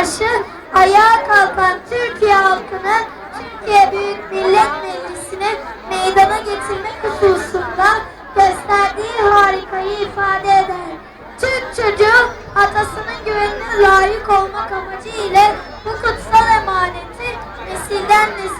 karşı ayağa kalkan Türkiye halkını Türkiye Büyük Millet Meclisi'ne meydana getirmek hususunda gösterdiği harikayı ifade eder. Türk çocuğu atasının güvenine layık olmak amacı ile bu kutsal emaneti nesilden nesile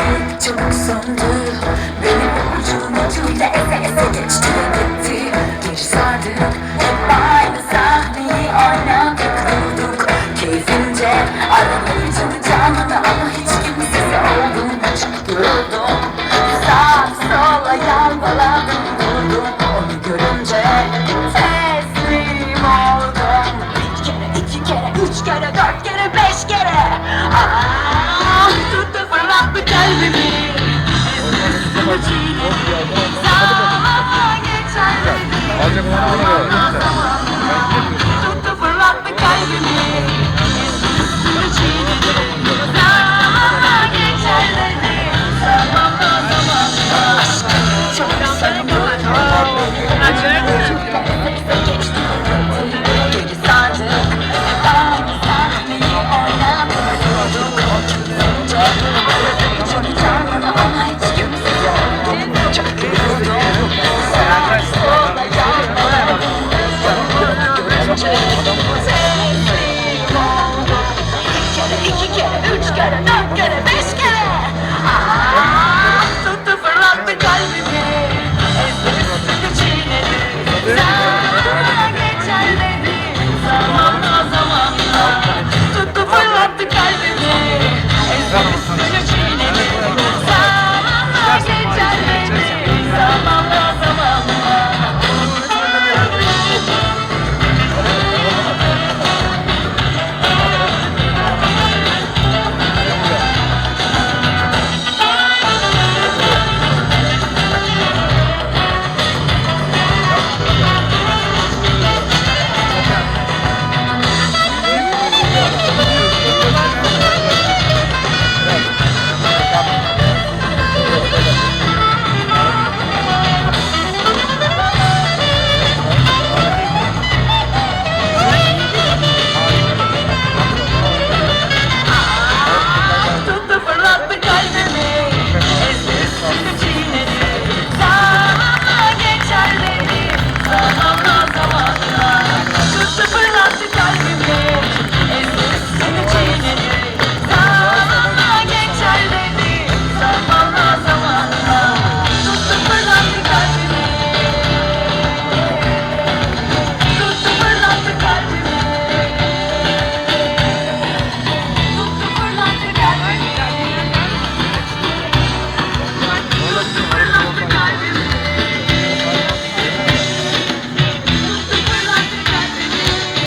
Aşkım çabuk söndü Benim ucum ucuyla eze eze geçti gitti Geri hep aynı sahneyi oynadık durduk Keyfince arabayı canı canını ama hiç kimsesi oldum Açık durdum Sağ sola yalpaladım durdum Onu görünce teslim oldum Bir kere iki kere üç kere dört kere beş kere Ah fırlattı kalbimi. Zaman